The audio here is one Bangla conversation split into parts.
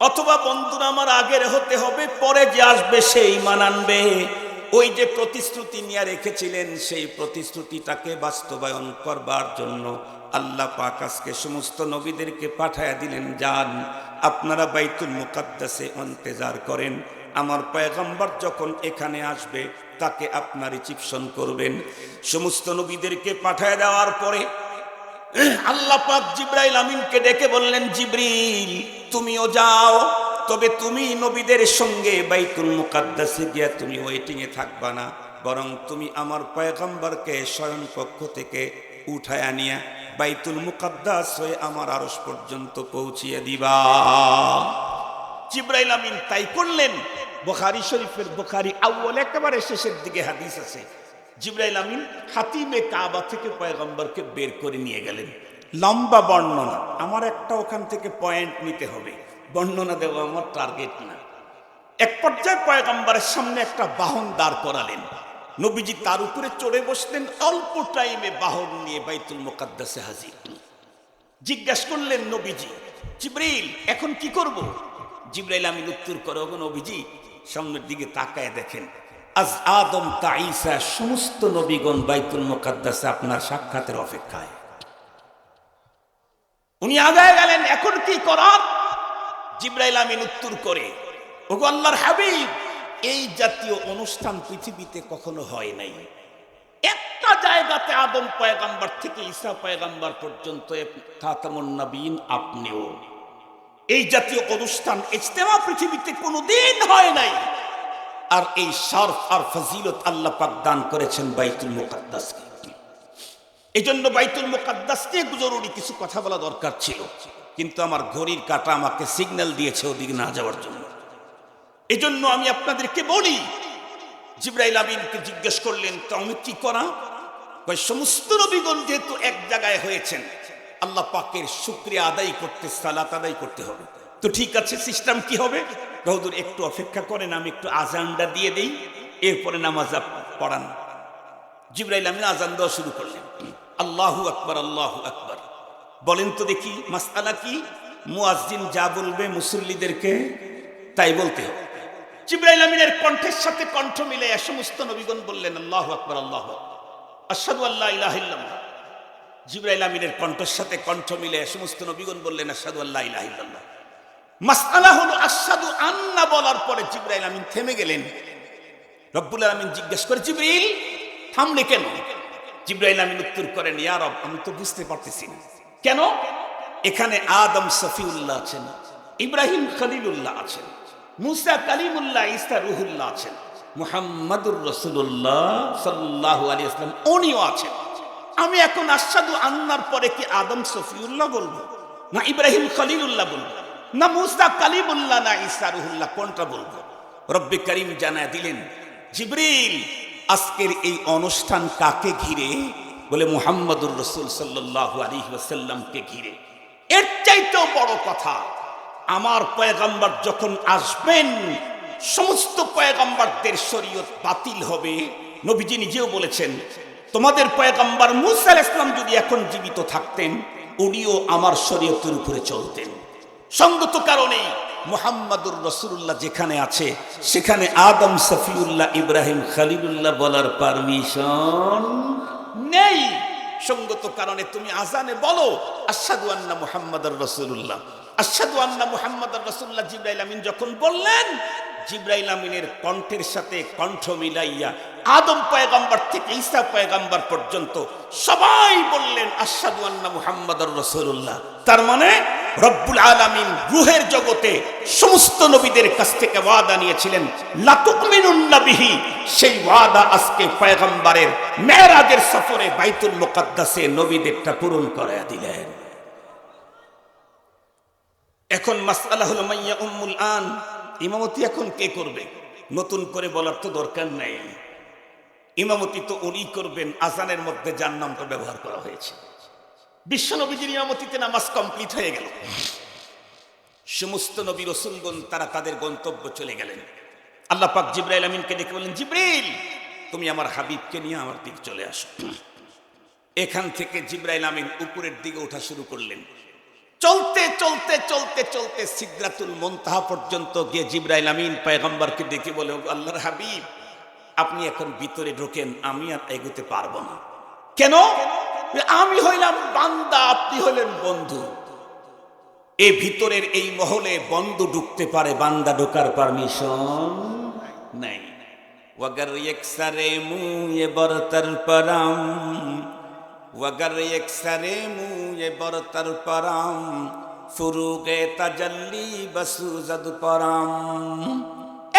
অথবা বন্ধুরা, আমার আগের হতে হবে, পরে যে আসবে সেই মানানবে ওই যে প্রতিশ্রুতি নিয়ে রেখেছিলেন, সেই প্রতিশ্রুতিটাকে বাস্তবায়ন করবার জন্য আল্লাহ পাক আজকে সমস্ত নবীদেরকে পাঠায়া দিলেন, যান, আপনারা বাইতুল মুকাদ্দাসে অন্তেজার করেন। আমার পয়গম্বর যখন এখানে আসবে, তাকে আপনার রিসিপশন করবেন। সমস্ত নবীদেরকে পাঠায় দেওয়ার পরে আল্লাহ পাক জিব্রাইল আমিনকে ডেকে বললেন, জিব্রিল, তুমিও যাও, তবে তুমি নবীদের সঙ্গে বাইতুল মুকাদ্দাসে গিয়া তুমি ওয়েটিং এ থাকবা না, বরং তুমি আমার পয়গম্বরকে স্বয়ং পক্ষ থেকে উঠায় আনিয়া বাইতুল মুকাদ্দাস হয়ে আমার আরস পর্যন্ত পৌঁছিয়ে দিবা। জিব্রাইল আমিন তাই করলেন। বুখারী শরীফের বুখারী আউ্বল একেবারে শেষের দিকে হাদিস আছে। জিব্রাইল আমিন হাতিমে কাবা থেকে পয়গম্বরকে বের করে নিয়ে গেলেন। লম্বা বর্ণনা, আমার একটা ওখান থেকে পয়েন্ট নিতে হবে। বর্ণনা দেওয়া আমার টার্গেট না। এক পর্যায়ে পয়গম্বরের সামনে একটা বাহন দাঁড় করালেন। নবীজি তার উপরে চড়ে বসলেন, অল্প টাইমে বাহন নিয়ে বাইতুল মোকাদ্দাসে হাজির। জিজ্ঞাসা করলেন নবীজি, জিব্রাইল, এখন কি করব? জিব্রাইল আমি উত্তর করো নবীজি, সামনের দিকে তাকায় দেখেন। আজ আদম তা ঈসা সমস্ত নবীগণ বাইতুল মোকাদ্দাসে আপনার সাক্ষাতের অপেক্ষায়। উনি আগায় গেলেন, এখন কি করার? জিব্রাইল আমিন উত্তর করে, ওগো আল্লাহর হাবিব, এই জাতীয় অনুষ্ঠান পৃথিবীতে কখনো হয় নাই। একটা জায়গাতে আদম পয়গাম্বার থেকে ঈসা পয়গাম্বার পর্যন্ত খাতামুন নবীন আপনিও। এই জাতীয় অনুষ্ঠান ইজতেমা পৃথিবীতে কোনোদিন হয় নাই। আর এই শরফ আর ফজিলত আল্লাহ পাক দান করেছেন বাইতুল মুকাদ্দাসকে। এই জন্য বাইতুল মুকাদ্দাস নিয়ে জরুরি কিছু কথা বলা দরকার ছিল। কিন্তু আমার ঘড়ির কাটা আমাকে সিগন্যাল দিয়েছে ওদিকে না যাওয়ার জন্য। এই জন্য আমি আপনাদেরকে বলি, জিব্রাইল আমিনকে জিজ্ঞেস করলেন তো আমি কি করা? সমস্ত নবীগণ যেহেতু এক জায়গায় হয়েছেন, আল্লাহ পাকের শুক্রিয়া আদায় করতে, সালাত আদায় করতে হবে। তো ঠিক আছে সিস্টেম কি হবে? বহুদূর একটু অপেক্ষা করেন, আমি একটু আজানটা দিয়ে দেই, এরপরে নামাজ পড়ান। জিব্রাইল আমিন আজান দেওয়া শুরু করলেন। আল্লাহু আকবর আল্লাহু আকবর। বলেন তো দেখি, মাসআলা কি? মুয়াজ্জিন যা বলবে মুসল্লিদেরকে, তাই বলতে হবে। জিব্রাইল আমিনের কণ্ঠের সাথে কণ্ঠ মিলে সমস্ত নবীগণ বললেন, আল্লাহু আকবার আল্লাহু আকবার। আশহাদু আল্লা ইলাহা ইল্লাল্লাহ। জিব্রাইল আমিনের কণ্ঠের সাথে কণ্ঠ মিলে সমস্ত নবীগণ বললেন, আশহাদু আল্লাহ ইলাহা ইল্লাল্লাহ। মাসআলা হলো আশহাদু আন্না বলার পরে জিব্রাইল আমিন থেমে গেলেন। রব্বুল আলমিন জিজ্ঞেস করে, জিব্রাইল, থামলে কেন? জিব্রাইল আমিন উত্তর করেন, ইয়া রব, আমি তো বুঝতে পারতেছি না। কেন? এখানে আদম সফিউল্লাহ আছেন, ইব্রাহিম খলিলুল্লাহ আছেন, মুসা কালিমুল্লাহ ইসা রুহুল্লাহ আছেন, মুহাম্মাদুর রসুল্লাহ সাল্লাহ আলী আসলাম উনিও আছেন। আমি এখন আসাদু আন্নার পরে কি আদম সফিউল্লাহ বলব, না ইব্রাহিম খলিলুল্লাহ বলব? না মুসা কালিমুল্লাহ, না ইসা রুহুল্লাহ, কোনটা বলব? রব্বে করিম জানায় দিলেন, জিব্রিল, আজকের এই অনুষ্ঠান কাকে ঘিরে? বলে মুহাম্মদুর রসুল সাল্লাহ আলী ওয়াসাল্লামকে ঘিরে। এর চাইতেও বড় কথা, আমার পয়গাম্বার যখন আসবেন, সমস্ত পয়গাম্বারদের শরীয়ত বাতিল হবে। নবীজি নিজেও বলেছেন, তোমাদের পয়গাম্বার মুসা আলাইহিস ইসলাম যদি এখন জীবিত থাকতেন, উনিও আমার শরীয়তের উপরে চলতেন। সঙ্গত কারণে মোহাম্মদুর রসুল্লাহ যেখানে আছে, সেখানে আদম সফিউল্লাহ ইব্রাহিম খালিলুল্লাহ বলার পারমিশন নেই। সঙ্গত কারণে তুমি আজানে বলো আসাদু আন্না মুহাম্মাদুর রসুল্লাহ আসাদু আন্না মুহাম্মাদুর রসুল্লাহ জিব্রাইল আমিন যখন বললেন, জিব্রাইল আমিনের কণ্ঠের সাথে কণ্ঠ মিলাইয়া আদম পয়গাম্বার থেকে ঈসা পয়গাম্বার পর্যন্ত সবাই বললেন আসাদু আন্না মুহাম্মাদুর রসুল্লাহ তার মানে রব্বুল আলামিন রুহের জগতে সমস্ত নবীদের কাছ থেকে ওয়াদা নিয়েছিলেন লাতুকমিনুন্না বিহি সেই ওয়াদা আজকে পয়গম্বরের মেরাজের সফরে বাইতুল মুকাদ্দাসে নবীদেরটা পূরণ করে দিলেন। এখন মাসআলা হলো মাইয়া উম্মুল আন, ইমামতি এখন কে করবে? নতুন করে বলার তো দরকার নাই। ইমামতি তো উনি করবেন, আজানের মধ্যে যার নামটা ব্যবহার করা হয়েছে। বিশ্বনবীজির ইমামতিতে নামাজ কমপ্লিট হয়ে গেল। সমস্ত নবী রসুলগণ, তারা তাদের গন্তব্য চলে গেলেন। আল্লাহ পাক জিব্রাইল আমিনকে ডেকে বললেন, জিব্রাইল, তুমি আমার হাবিবকে নিয়ে আমার দিক চলে আসো। এখান থেকে জিব্রাইল আমিন উপরের দিকে ওঠা শুরু করলেন। চলতে চলতে চলতে চলতে সিদ্রাতুল মন্তাহা পর্যন্ত গিয়ে জিব্রাইল আমিন পায়গম্বরকে ডেকে বলে আল্লাহর হাবিব, আপনি এখন ভিতরে ঢোকেন, আমি আর এগোতে পারব না। কেন? আমি হইলাম বান্দা, আপনি হলেন বন্ধু। এ ভিতরের এই মহলে বন্ধু ঢুকতে পারে, বান্দা ঢোকার পারমিশন নাই। وگر یک سر مو یہ برتر پرام وگر یک سر مو یہ برتر پرام বসু تجلی بسوزد پرام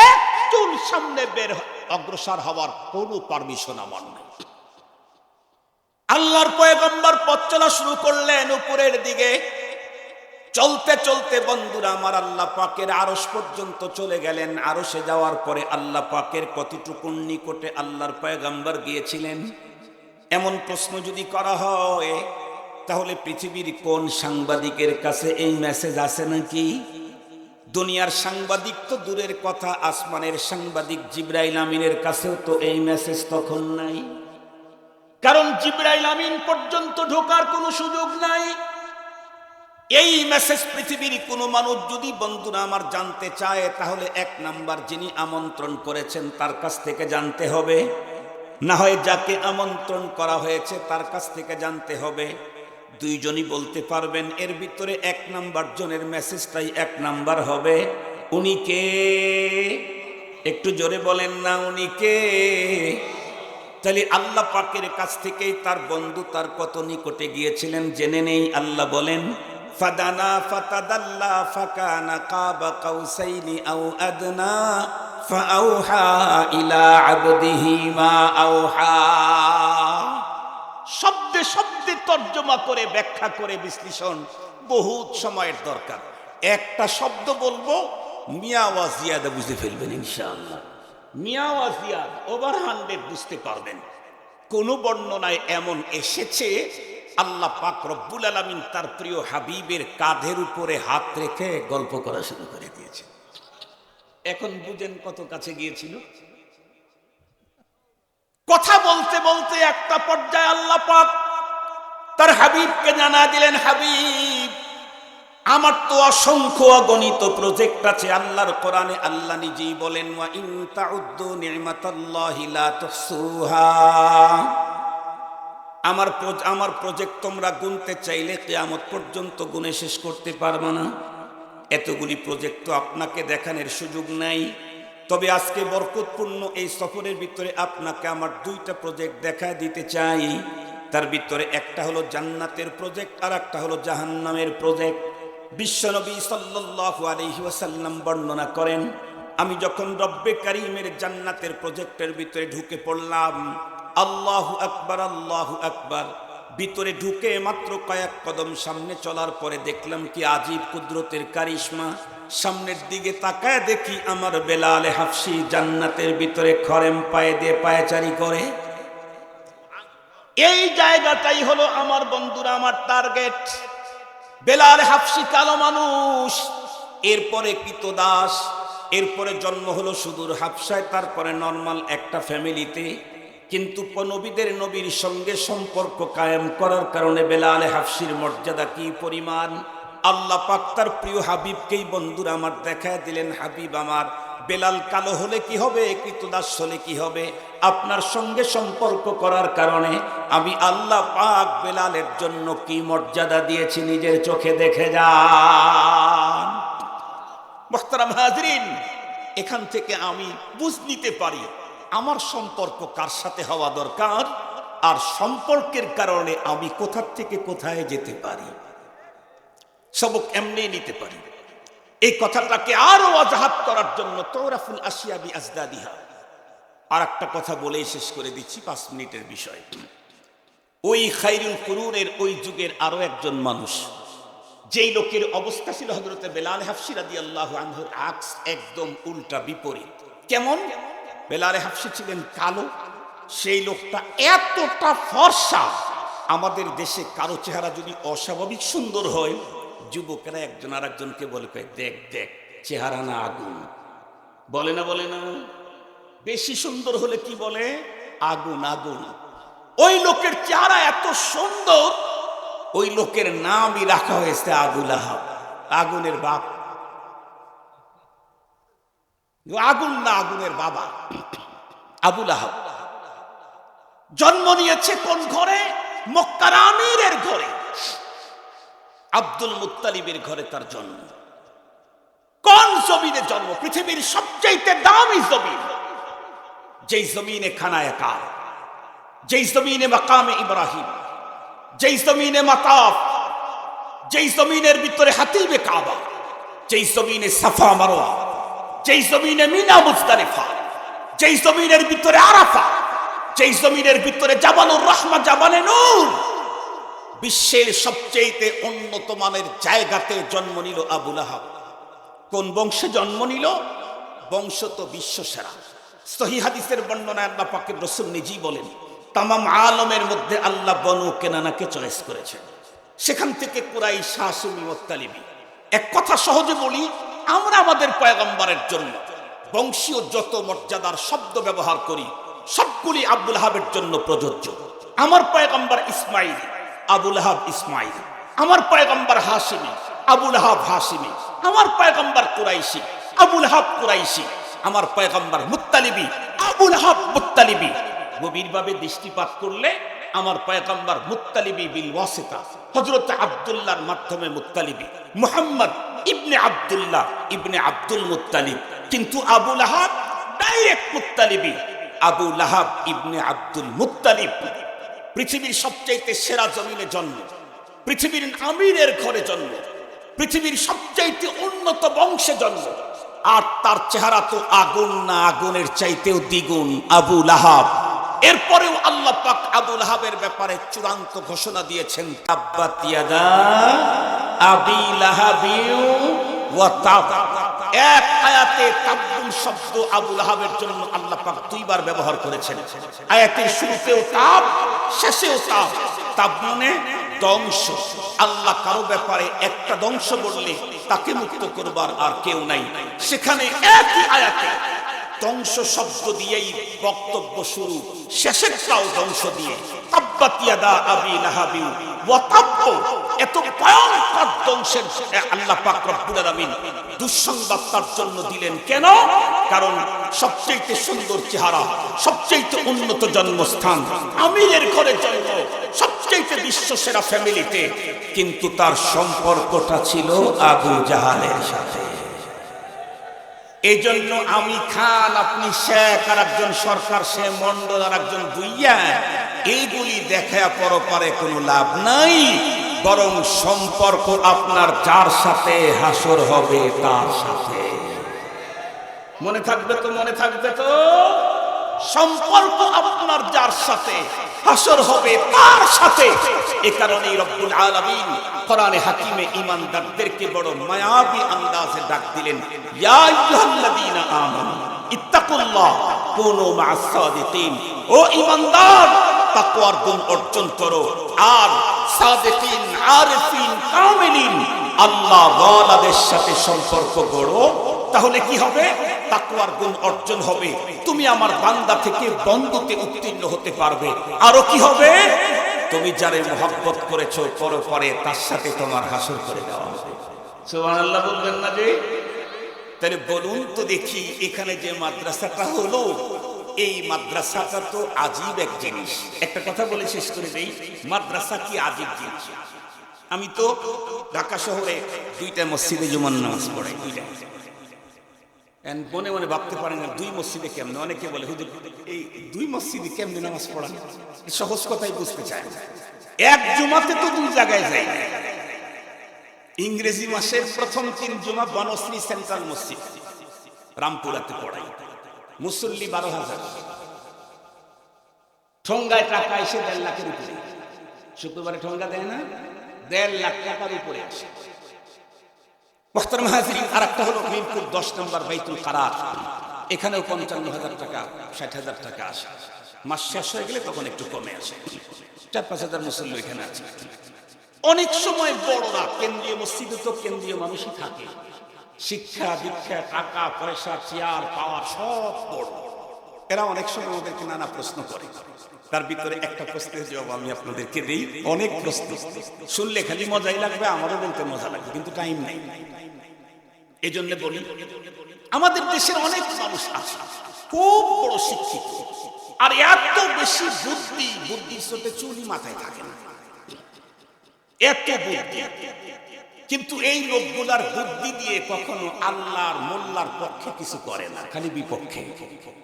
একটু সামনে বের অগ্রসর হওয়ার কোনো পারমিশন আমার আল্লাহর পয়গম্বর পথ চলা শুরু করলেন উপরের দিকে। চলতে চলতে বন্ধুরা, আমার আল্লাহ পাকের আরস পর্যন্ত চলে গেলেন। আরসে যাওয়ার পরে আল্লাহ পাকের কতটুকুন নিকটে আল্লাহর পয়গম্বর গিয়েছিলেন? এমন প্রশ্ন যদি করা হয়, তাহলে পৃথিবীর কোন সাংবাদিকের কাছে এই মেসেজ আছে নাকি? দুনিয়ার সাংবাদিক তো দূরের কথা, আসমানের সাংবাদিক জিব্রাইল আমিনের কাছেও তো এই মেসেজ তখন নাই। কারণ জিব্রাইল আমিন পর্যন্ত ঢোকার কোনো সুযোগ নাই। এই মেসেজ পৃথিবীর কোনো মানুষ যদি বন্ধুরা আমার জানতে চায়, তাহলে এক নাম্বার যিনি আমন্ত্রণ করেছেন তার কাছ থেকে জানতে হবে। না হয় যাকে আমন্ত্রণ করা হয়েছে তার কাছ থেকে জানতে হবে। দুইজনই বলতে পারবেন, এর ভিতরে এক নাম্বার জনের মেসেজটাই এক নাম্বার হবে। উনি কে? একটু জোরে বলেন না, উনি কে? তাহলে আল্লাহ পাকের কাছ থেকেই তার বন্ধু, তার কত নিকটে গিয়েছিলেন। জেনে নেই আল্লাহ বলেন, ফাদানা ফাতাদাল্লা ফাকানা কাবা কাউসাইনি আও আদনা ফাআউহা ইলা আবদিহি মা আওহা। শব্দে শব্দে তর্জমা করে, ব্যাখ্যা করে, বিশ্লেষণ বহুত সময়ের দরকার। একটা শব্দ বলব, মিয়া ওয়াজিয়াদা বুঝে ফেলবেন ইনশাআল্লাহ। মিয়া ওয়াজিয়াদ ওভার হান্ড্রেড বুঝতে পারবেন। কোন বর্ণনায় এমন এসেছে, আল্লাহ পাক আলামিন তার প্রিয় হাবিবের কাঁধের উপরে হাত রেখে গল্প করা শুরু করে দিয়েছে। এখন বুঝেন কত কাছে গিয়েছিল। কথা বলতে বলতে একটা পর্যায়ে আল্লাহ পাক তার হাবিবকে জানা দিলেন, হাবিব আমার তো অসংখ্য অগণিত প্রজেক্ট আছে, আল্লাহর কোরআনে আল্লাহ নিজেই বলেন আমার আমার প্রজেক্ট তোমরা গুনতে চাইলে কিয়ামত পর্যন্ত গুনে শেষ করতে পারবে না। এতগুলি প্রজেক্ট তো আপনাকে দেখানোর সুযোগ নাই। তবে আজকে বরকতপূর্ণ এই সফরের ভিতরে আপনাকে আমার দুইটা প্রজেক্ট দেখা দিতে চাই। তার ভিতরে একটা হলো জান্নাতের প্রজেক্ট আর একটা হলো জাহান্নামের প্রজেক্ট বিশ্বনবী আলাইহি ওয়াসাল্লাম বর্ণনা করেন, আমি যখন রব্বে কারিমের জান্নাতের প্রজেক্টের ভিতরে ঢুকে পড়লাম, আল্লাহু আকবার আল্লাহু আকবার, ভিতরে ঢুকে মাত্র কয়েক কদম সামনে চলার পরে দেখলাম কি আজীব কুদরতের কারিশমা। সামনের দিকে তাকায় দেখি আমার বেলালে হাফসি জান্নাতের ভিতরে খরেম পায়ে দিয়ে পায়চারি করে। এই জায়গাটাই হলো আমার বন্ধুরা, আমার টার্গেট বেলাল হাফসি কালো মানুষ। এরপরে দাস এরপরে জন্ম হলো সুদূর হাফসায়, তারপরে নর্মাল একটা ফ্যামিলিতে। কিন্তু নবীদের নবীর সঙ্গে সম্পর্ক কায়েম করার কারণে বেলালে হাফসির মর্যাদা কি পরিমাণ? আল্লাহ পাক তার প্রিয় হাবিবকেই বন্ধুরা আমার দেখায় দিলেন, হাবিব আমার, বেলাল কালো হলে কি হবে কৃতদাস হলে কি হবে? আপনার সঙ্গে সম্পর্ক করার কারণে আমি আল্লাহ পাক বেলালের জন্য কি মর্যাদা দিয়েছি নিজের চোখে দেখে যান। এখান থেকে আমি বুঝ নিতে পারি আমার সম্পর্ক কার সাথে হওয়া দরকার আর সম্পর্কের কারণে আমি কোথার থেকে কোথায় যেতে পারি। সবক এমনি নিতে পারি। এই কথাটাকে আরও অজাহাত করার জন্য তৌরাফুল আসিয়াবি আজদাদিহা। আর একটা কথা বলেই শেষ করে দিচ্ছি, পাঁচ মিনিটের বিষয়। ওই খাইরুল কুরুনের ওই যুগের আরও একজন মানুষ, যেই লোকের অবস্থা ছিল হজরতে বেলাল হাফসি রাদি আল্লাহ আনহুর আক্স একদম উল্টা বিপরীত। কেমন? বেলালে হাফসি ছিলেন কালো, সেই লোকটা এতটা ফর্সা, আমাদের দেশে কারও চেহারা যদি অস্বাভাবিক সুন্দর হয়, যুবকেরা একজন আর একজনকে বলে দেখ দেখ, চেহারা না আগুন। বলে না বলে না। বেশি সুন্দর হলে কি বলে? আগুন আগুন। ওই লোকের চেহারা এত সুন্দর, ওই লোকের নামই রাখা হয়েছে আবুল আহাব। আগুনের বাপ। আগুন না আগুনের বাবা। আবুল আহাব। জন্ম নিয়েছে কোন ঘরে? মক্কার আমিরের ঘরে। আব্দুল মুত্তালিবের ঘরে তার জন্ম। কোন জমিনে জন্ম? পৃথিবীর সবচাইতে দামি জমিন। যেই জমিনে খানা একা যেই জমিনে মাকামে ইব্রাহিম? যেই জমিনে মাতাফ? যেই জমিনের ভিতরে হাতিবে কাবা? যেই জমিনে সাফা মারোয়া? যেই জমিনে মিনা মুস্তারিফা যেই জমিনের ভিতরে আরাফা? যেই জমিনের ভিতরে জাবানুর রহমা, জাবানে নূর? বিশ্বের সবচেয়ে উন্নত মানের জায়গাতে জন্ম নিল আবুল আহাব কোন বংশে জন্ম নিল? বংশ তো বিশ্ব সেরা সহি হাদিসের বর্ণনায় আল্লাহ পাকের রসুল নিজেই বলেন, তামাম আলমের মধ্যে আল্লাহ বনু কেনানাকে চয়েস করেছেন। সেখান থেকে কুরাই শাসুমি মোত্তালিবি। এক কথা সহজে বলি, আমরা আমাদের পয়গম্বরের জন্য বংশীয় যত মর্যাদার শব্দ ব্যবহার করি, সবগুলি আব্দুল হাবের জন্য প্রযোজ্য। আমার পয়গম্বর ইসমাইল, আবুল হাব ইসমাইল। আমার পয়গম্বর হাসিমি, আবুল হাব হাসিমি। আমার পয়গম্বর কুরাইশি, আবুল হাব কুরাইশি। আমার পয়গম্বর মুত্তালিবি, আবুল হাব মুত্তালিবি। গভীরভাবে দৃষ্টিপাত করলে আমার পয়গম্বর মুত্তালিবি বিল ওয়াসিতা, হযরত আব্দুল্লাহর মাধ্যমে মুত্তালিবি। Muhammad ibn Abdullah ibn Abdul Muttalib. কিন্তু Abu Lahab direct মুত্তালিবি। Abu Lahab ibn Abdul Muttalib. পৃথিবীর সবচাইতে সেরা জমিনে জন্ম, পৃথিবীর আমিরের ঘরে জন্ম, পৃথিবীর সবচাইতে উন্নত বংশে জন্ম। আর তার চেহারা তো আগুন না আগুনের চাইতেও দ্বিগুণ আবু লাহাব। এরপরেও আল্লাহ পাক আবু লাহাবের ব্যাপারে চূড়ান্ত ঘোষণা দিয়েছেন এক আয়াতে শব্দ জন্য দুইবার ব্যবহার করেছেন। আয়াতের শুরুতেও তাব, শেষেও তাব। তাব মানে ধ্বংস। আল্লাহ কারও ব্যাপারে একটা ধ্বংস বললে তাকে মুক্ত করবার আর কেউ নাই। সেখানে একই আয়াতে ধ্বংস শব্দ দিয়েই বক্তব্য শুরু। শেষেরটাও ধ্বংস দিয়ে। এত দুঃসংবাদ তার জন্য দিলেন। কেন? কারণ সুন্দর চেহারা উন্নত জন্মস্থান, আমিরের ঘরে জন্ম সবচেয়ে বিশ্ব সেরা ফ্যামিলিতে কিন্তু তার সম্পর্কটা ছিল আবু জাহালের সাথে। এই জন্য আমি খান আপনি শেখ আর একজন সরকার, সে মন্ডল আর একজন দুইয়া। এইগুলি দেখা পরপারে কোনো লাভ নাই, বরং সম্পর্ক আপনার যার সাথে হাসর হবে তার সাথে। মনে থাকবে তো, মনে থাকবে তো? সম্পর্ক আপনার যার সাথে হাসর হবে তার সাথে। এ কারণেই রব্বুল আলামিন কোরআনে হাকিমে ঈমানদারদেরকে বড় মায়াবী আন্দাজে ডাক দিলেন, ইয়া আইয়ুহাল্লাযীনা আমানু, ইত্তাকুল্লাহ, কুনু মা'আস সাদিকিন। ও ঈমানদার, তাকওয়ার গুণ অর্জন করো। আর সাদিকিন, আরিফিন, কামিলিন, আল্লাহ ওয়ালাদের সাথে সম্পর্ক গড়ো। তাহলে কি হবে? তাকওয়ার গুণ অর্জন হবে। তুমি আমার বান্দা থেকে বন্ধুতে উত্তীর্ণ হতে পারবে। আরও কি হবে? তুমি যারে মোহাব্বত করেছ পর পরে তার সাথে তোমার হাসর করে দেওয়া হবে। সুবহানাল্লাহ বলবেন না যে? তাহলে বলুন তো দেখি এখানে যে মাদ্রাসাটা হলো এই মাদ্রাসাটা তো আজীব এক জিনিস। একটা কথা বলে শেষ করে দেই মাদ্রাসা কি আজীব জিনিস? আমি তো ঢাকা শহরে দুইটা মসজিদে জুমার নামাজ পড়াই। দুইটা মনে মনে ভাবতে পারেন না, দুই মসজিদে কেমনে? অনেকে বলে এই দুই মসজিদে কেমনে নামাজ পড়ান? সহজ কথাই বুঝতে চায় এক জুমাতে তো দুই জায়গায় যাই ইংরেজি মাসের প্রথম তিন জুমা বনশ্রী সেন্ট্রাল মসজিদ, রামপুরাতে পড়াই মুসল্লি বারো হাজার। ঠোঙ্গায় টাকা এসে দেড় লাখের উপরে। শুক্রবারে ঠোঙ্গা দেয় না, দেড় লাখ টাকার উপরে আসে। মোহতারাম হাজিরিন আর একটা হলো মিরপুর দশ নম্বর বাইতুল কারার এখানেও পঞ্চান্ন হাজার টাকা, ষাট হাজার টাকা আসে। মাস শেষ হয়ে গেলে তখন একটু কমে আসে। চার, পাঁচ হাজার মুসল্লি এখানে আছে। অনেক সময় বড়রা, কেন্দ্রীয় মসজিদে তো কেন্দ্রীয় মানুষই থাকে। শিক্ষা, দীক্ষা, টাকা, পয়সা, চেয়ার, পাওয়ার সব বড়। এরা অনেক সময় ওদেরকে নানা প্রশ্ন করে। তার ভিতরে একটা প্রশ্নের জবাব আমি আপনাদেরকে দিই। অনেক প্রশ্ন। শুনলে খালি মজাই লাগবে, আমারও বলতে মজা লাগবে, কিন্তু টাইম নেই। এই জন্য বলি, আমাদের দেশের অনেক মানুষ আছে, খুব বড় শিক্ষিত, আর এত বেশি বুদ্ধি বুদ্ধির সাথে চুলি মাথায় থাকে না। এত বুদ্ধি। কিন্তু এই লোকগুলার বুদ্ধি দিয়ে কখনো আল্লাহর মোল্লার পক্ষে কিছু করে না, খালি বিপক্ষে।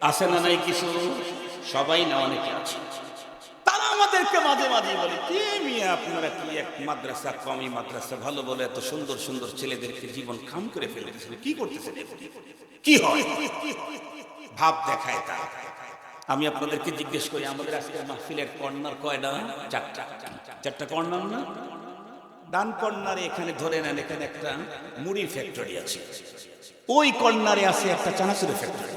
আছে না নাই কিছু? সবাই না অনেকে আছে। তারা আমাদেরকে মাঝে মাঝে বলে, কি মিয়া আপনারা কি এক মাদ্রাসা কমি মাদ্রাসা ভালো বলে এত সুন্দর সুন্দর ছেলেদেরকে জীবন খাম করে ফেলে দিয়েছেন কি করতেছেন? কি হয়? ভাব দেখায় তা আমি আপনাদেরকে জিজ্ঞেস করি, আমাদের আজকের মাহফিলের কর্নার কয়টা? চারটা। চারটা কর্নার না? ডান কর্নারে এখানে ধরে নেন, এখানে একটা মুড়ির ফ্যাক্টরি আছে। ওই কর্নারে আছে একটা চানাচুরের ফ্যাক্টরি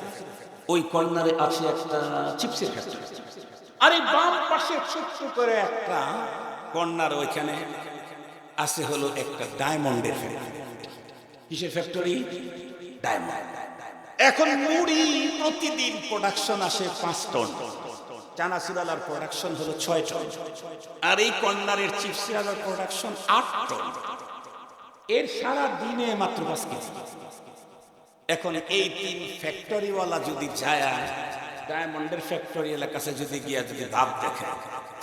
ওই কর্নারে আছে একটা চিপসের ফ্যাক্টরি আর বাম পাশে ছোট্ট করে একটা কর্নার ওইখানে আছে হলো একটা ডায়মন্ডের কিসের ফ্যাক্টরি ডায়মন্ড। এখন মুড়ি প্রতিদিন প্রোডাকশন আসে পাঁচ টন চানাচুরালার প্রোডাকশন হলো ছয় টন আর এই কর্নারের চিপসিরালার প্রোডাকশন আট টন এর সারা দিনে মাত্র পাঁচ কেজি। এখন এই তিন ফ্যাক্টরিওয়ালা যদি যায় ডায়মন্ডের ফ্যাক্টরি এলাকাছে যদি গিয়া যদি ভাব দেখে,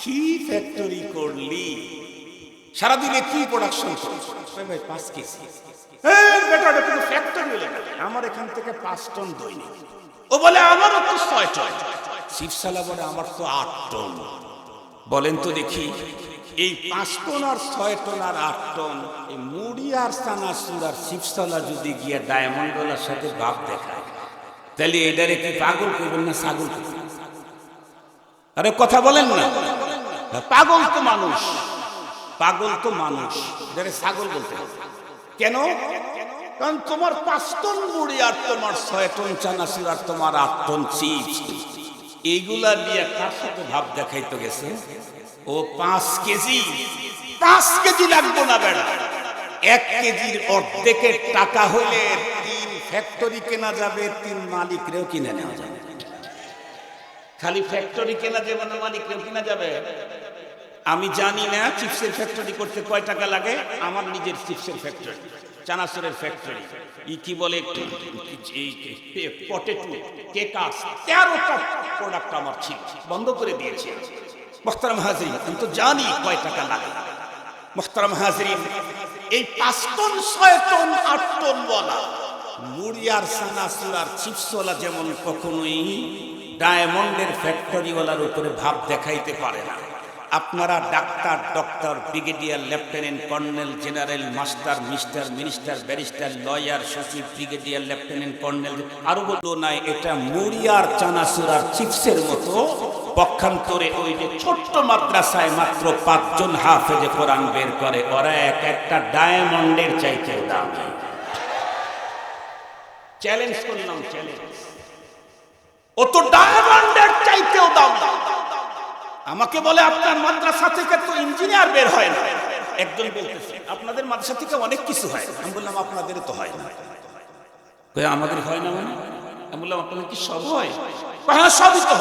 কি ফ্যাক্টরি করলি? সারাদিনে কি প্রোডাকশন ভাই, পাঁচ কেজি। আমার এখান থেকে পাঁচ টন দৈনিক ও বলে, আমারও তো ছয় টন। শিবসালা বলে, আমার তো আট টন। বলেন তো দেখি এই পাঁচ টন আর ছয় টন আর আট টন, এই মুড়ি আর সানাসুর আর শিবসালা যদি গিয়ে ডায়মন্ডওয়ালার সাথে ভাব দেখায়, তাহলে এটারে কি পাগল করবেন না ছাগল আরে কথা বলেন না। পাগল তো মানুষ, পাগল তো মানুষ, এটারে ছাগল বলতে। কেন? কারণ তোমার পাঁচ টন মুড়ি আর তোমার ছয় টন চানাচুর আর তোমার আট টন চিপস এইগুলা দিয়ে কার সাথে ভাব দেখাইতে গেছে? ও পাঁচ কেজি। পাঁচ কেজি লাগবো না বেড়া। এক কেজির অর্ধেকের টাকা হলে তিন ফ্যাক্টরি কেনা যাবে, তিন মালিকরেও কিনে নেওয়া যাবে। খালি ফ্যাক্টরি কেনা যাবে না মালিকরেও কিনা যাবে? আমি জানি না চিপসের ফ্যাক্টরি করতে কয় টাকা লাগে, আমার নিজের চিপসের ফ্যাক্টরি চানাচুরের ফ্যাক্টরি ই কি বলে তেরোটা প্রোডাক্ট আমার ছিল, বন্ধ করে দিয়েছে। মোখতারাম হাজরি আমি তো জানি কয় টাকা লাগে। মোখতারাম হাজরি এই পাঁচ টন, ছয় টন, আট টন বলা মুড়ি আর সানাসুর আর চিপসওয়ালা যেমন কখনোই ডায়মন্ডের ফ্যাক্টরিওয়ালার উপরে ভাব দেখাইতে পারে না। আপনারা doctor, doctor, brigadier, lieutenant, colonel, general, master, mister, minister, barrister, lawyer, সচিব, ব্রিগেডিয়ার, লেফটেন্যান্ট, কর্নেল আরও বলল নাই, এটা মুড়িয়ার চানাচুর আর চিপসের মতো। পক্ষান্তরে ওই যে ছোট্ট মাদ্রাসায় মাত্র পাঁচজন হাফেজে কোরআন বের করে, ওরা এক একটা ডায়মন্ডের চাইতে দাম। চ্যালেঞ্জ করলাম, চ্যালেঞ্জ। ও তো ডায়মন্ডের চাইতেও দাম দাম। আমাকে বলে, আপনার মাদ্রাসা থেকে তো ইঞ্জিনিয়ার বের হয় না। একজন বলতেছে, আপনাদের মাদ্রাসা থেকে অনেক কিছু হয়। আমি বললাম, আপনাদের তো হয় না। আমাদের হয় না মানে? আমি বললাম, আপনাদের কি সব হয়? হ্যাঁ সবই তো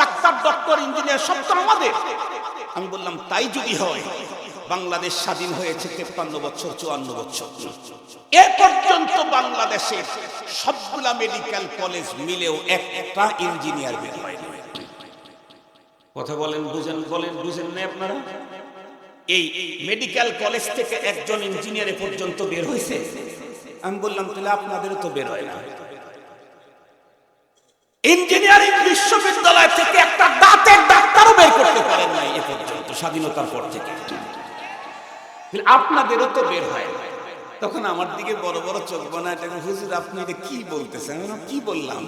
ডাক্তার, ডক্টর ইঞ্জিনিয়ার সব তো আমাদের। আমি বললাম, তাই যদি হয়, বাংলাদেশ স্বাধীন হয়েছে তেপ্পান্ন বছর, চুয়ান্ন বছর। এ পর্যন্ত বাংলাদেশের সবগুলা মেডিকেল কলেজ মিলেও একটা ইঞ্জিনিয়ার বের হয়নি। কথা বলেন, বুঝেন বলেন, বুঝেন না আপনারা? এই মেডিকেল কলেজ থেকে একজন ইঞ্জিনিয়ার পর্যন্ত বের হয়েছে। আমি বললাম, তাহলে আপনাদেরও তো বের হয় না। ইঞ্জিনিয়ারিং বিশ্ববিদ্যালয় থেকে একটা দাঁতের ডাক্তারও বের করতে পারেন নাই এ পর্যন্ত, স্বাধীনতার পর থেকে। আপনাদেরও তো বের হয়। তখন আমার দিকে বড় বড় চোখ বানায় হুজুর, আপনি কি বলতেছেন? কি বললাম?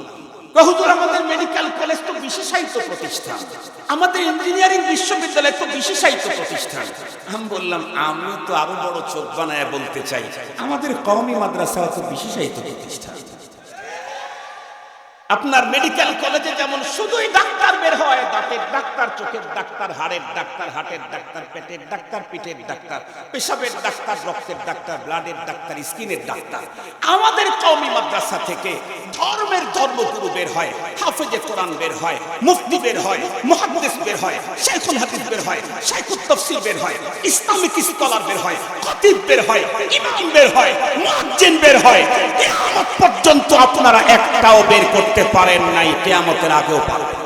হুজুর, আমাদের মেডিকেল কলেজ তো বিশেষায়িত প্রতিষ্ঠান। আমাদের ইঞ্জিনিয়ারিং বিশ্ববিদ্যালয় তো বিশেষায়িত প্রতিষ্ঠান। আমি বললাম, আমি তো আরও বড় চোখ বানায় বলতে চাই। আমাদের কওমি মাদ্রাসা তো বিশেষায়িত প্রতিষ্ঠান। আপনার মেডিকেল কলেজে যেমন শুধুই ডাক্তার বের হয় দাঁতের ডাক্তার চোখের ডাক্তার হাড়ের ডাক্তার হাটের ডাক্তার পেটের ডাক্তার পিঠের ডাক্তার পেশাবের ডাক্তার রক্তের ডাক্তার ব্লাডের ডাক্তার স্কিনের ডাক্তার আমাদের কওমি মাদ্রাসা থেকে ধর্মের ধর্মগুরু বের হয় হাফেজে কোরআন বের হয় মুফতি বের হয় মুহাদ্দিস বের হয় শেখুল হাদিস বের হয় শেখুল তাফসীর বের হয় ইসলামিক স্কলার বের হয় খতিব বের হয় ইমাম বের হয় মুয়াজ্জিন বের হয় কিয়ামত পর্যন্ত আপনারা একটাও বের করতে পারেন নাই, কিয়ামতের আগেও পারবেন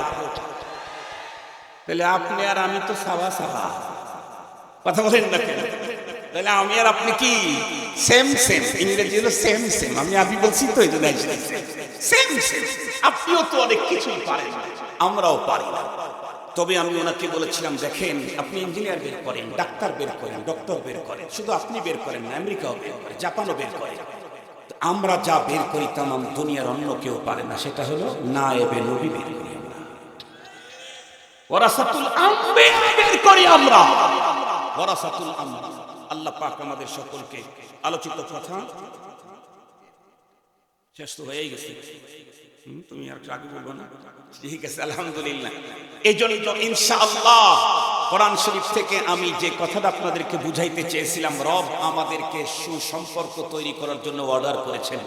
তাহলে আপনি আর আমি তো সাবা সাবা। কথা বলেন না কেন? তাহলে আমি আর আপনি কি? সেম সেম ইংরেজি হলো সেম সেম আমি আপনি বলছি তো এই জন্য সেম সেম আপনিও তো অনেক কিছুই পারেন আমরাও পারি না। তবে আমি ওনাকে বলেছিলাম, দেখেন, আপনি ইঞ্জিনিয়ার বের করেন, ডাক্তার বের করেন ডক্টর বের করেন। শুধু আপনি বের করেন না, আমেরিকাও বের করে, জাপানও বের করে। আমরা যা বের করি তাম দুনিয়ার অন্য কেউ পারে না, সেটা হলো না এবে নবী বের করি আমরা। ওরাসাতুল বের করি আমরা। ওরাসাতুল আল্লাহ পাক আমাদের সকলকে আলোচিত কথা। শেষ তো হয়েই গেছে। তুমি আর আগে বলব না। ঠিক আছে, আলহামদুলিল্লাহ। এই জন্য ইনশাআল্লাহ কোরআন শরীফ থেকে আমি যে কথাটা আপনাদেরকে বুঝাইতে চেয়েছিলাম, রব আমাদেরকে সুসম্পর্ক তৈরি করার জন্য অর্ডার করেছেন।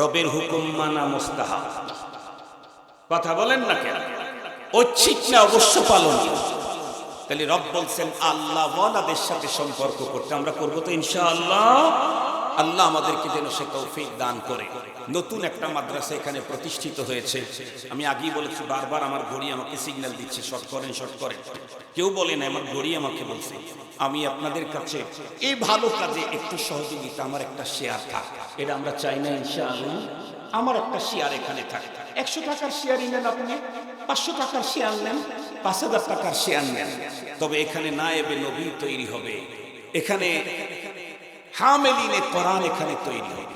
রবের হুকুম মানা মোস্তাহা কথা বলেন না কেন? ঐচ্ছিক না অবশ্য পালন। তাহলে রব বলছেন, আল্লাহ ওয়ালাদের সাথে সম্পর্ক করতে আমরা করব তো ইনশাআল্লাহ। আল্লাহ আমাদেরকে যেন সে তৌফিক দান করে। নতুন একটা মাদ্রাসা এখানে প্রতিষ্ঠিত হয়েছে। আমি আগেই বলেছি, বারবার আমার ঘড়ি আমাকে সিগন্যাল দিচ্ছে শর্ট করেন শর্ট করেন। কেউ বলে না, আমার ঘড়ি আমাকে বলছে। আমি আপনাদের কাছে এই ভালো কাজে একটু সহযোগিতা, আমার একটা শেয়ার থাক। এটা আমরা চাই না, ইনশাআল্লাহ। আমার একটা শেয়ার এখানে থাকে। একশো টাকার শেয়ারই নেন আপনি, পাঁচশো টাকার শেয়ার নেন, পাঁচ হাজার টাকার শেয়ার নেন। তবে এখানে না এবে নবী তৈরি হবে। এখানে হামেলিনে কোরআন এখানে তৈরি হবে।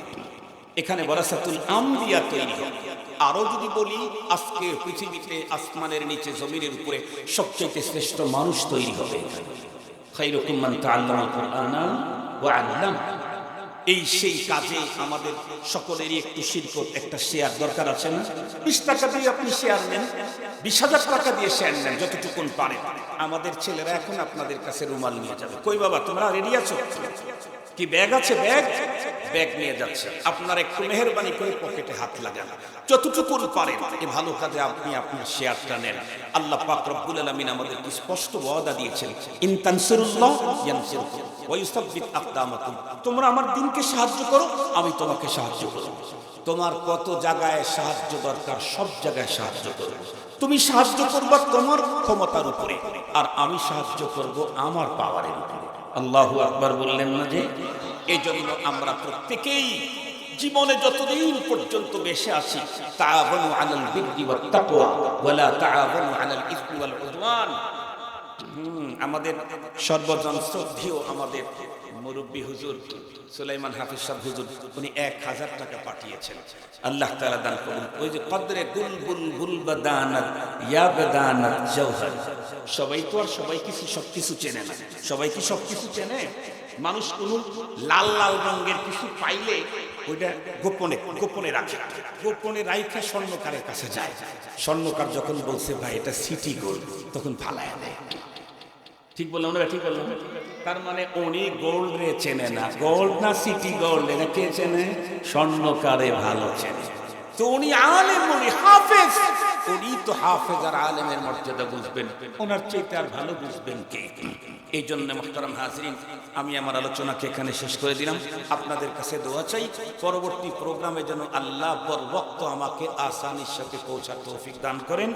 এখানে বরাসাতুল আম্বিয়া তৈরি হবে আরও যদি বলি, আজকে পৃথিবীতে আসমানের নিচে জমিনের উপরে সবচেয়ে শ্রেষ্ঠ মানুষ তৈরি হবে আল্লামা। এই সেই কাজে আমাদের সকলেরই একটু শিল্পত একটা শেয়ার দরকার আছে না? বিশ টাকা দিয়ে আপনি শেয়ার নেন, বিশ হাজার টাকা দিয়ে শেয়ার নেন, যতটুকুন পারে। আমাদের ছেলেরা এখন আপনাদের কাছে রুমাল নিয়ে যাবে। কই বাবা, তোমরা রেডি আছো? কি ব্যাগ আছে? ব্যাগ ব্যাগ নিয়ে যাচ্ছে। আপনার একটু মেহরবানি করে পকেটে হাত লাগান। যতটুকুন পারেন এই ভালো কাজে আপনি আপনার শেয়ারটা নেন। আল্লাহ পাক রব্বুল আলামিন আমাদেরকে স্পষ্ট ওয়াদা দিয়েছেন, ইন তানসুরুল্লাহ ইয়ানসুরকুম ওয়া ইউসাব্বিত আকদামাকুম। তোমরা আমার দিনকে সাহায্য করো, আমি তোমাকে সাহায্য করব। তোমার কত জায়গায় সাহায্য দরকার, সব জায়গায় সাহায্য করো তুমি সাহায্য করবা তোমার ক্ষমতার উপরে, আর আমি সাহায্য করব আমার পাওয়ারের উপরে। আল্লাহু আকবার বললেন না যে? এই জন্য আমরা প্রত্যেকেই জীবনে যতদিন পর্যন্ত বেশি আসি তাআবানু আলাল বিররি ওয়াত তাকওয়া ওয়ালা তাআবানু আলাল ইসমি ওয়াল উদওয়ান আমাদের সর্বজন শ্রদ্ধেয় আমাদের মুরব্বী হুজুর সুলাইমান হাফিজ সাহেব হুজুর, উনি এক হাজার টাকা পাঠিয়েছেন। আল্লাহ তাআলা দান করুন। ওই যে কদরে গুল বুল বুল বাদানাত, ইয়া বাদানাত জওহর। সবাই তো আর সবাই কিছু সব কিছু চেনে না। সবাই কি সব কিছু চেনে? মানুষ কোন লাল লাল রঙের কিছু পাইলে ওইটা গোপনে গোপনে রাখে। গোপনে রাইখা স্বর্ণকারের কাছে যায়। স্বর্ণকার যখন বলছে, ভাই, এটা সিটি গোল্ড, তখন ফালায় দেয়। ঠিক বললাম না ঠিক বললাম তার মানে উনি গোল্ড রে চেনে না। গোল্ড না সিটি গোল্ড এটা কে চেনে? স্বর্ণকারে ভালো চেনে। তো উনি আলেম, উনি হাফেজ। উনি তো হাফেজ আর আলেমের মর্যাদা বুঝবেন। ওনার চাইতে আর ভালো বুঝবেন কে? এই জন্য মোহতারাম হাজরিন আমি আমার আলোচনাকে এখানে শেষ করে দিলাম। আপনাদের কাছে দোয়া চাই, পরবর্তী প্রোগ্রামে যেন আল্লাহ পর বক্ত আমাকে আসানির সাথে পৌঁছার তৌফিক দান করেন।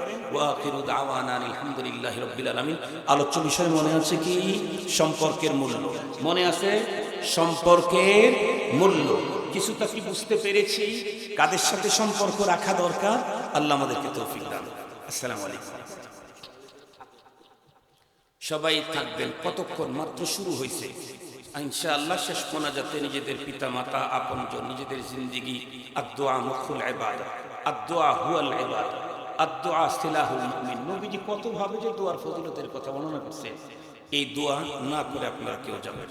আলহামদুলিল্লাহ রব্বিল আলামিন। আলোচ্য বিষয় মনে আছে কি? সম্পর্কের মূল্য। মনে আছে? সম্পর্কের মূল্য। কিছুটা কি বুঝতে পেরেছি? কাদের সাথে সম্পর্ক রাখা দরকার? আল্লাহ আমাদেরকে তৌফিক দান। আসসালামু আলাইকুম। সবাই থাকবেন। কতক্ষণ? মাত্র শুরু হয়েছে ইনশাআল্লাহ শেষ মোনাজাতে নিজেদের পিতা মাতা আপনজন, নিজেদের জিন্দিগি। আদোয়া মুখুল এবার আদোয়া হুয়াল এবার আদোয়া সিলাহুল মুমিন। নবীজি কত ভাবে যে দোয়ার ফজিলতের কথা বর্ণনা করছে এই দোয়া না করে আপনারা কেউ যাবেন।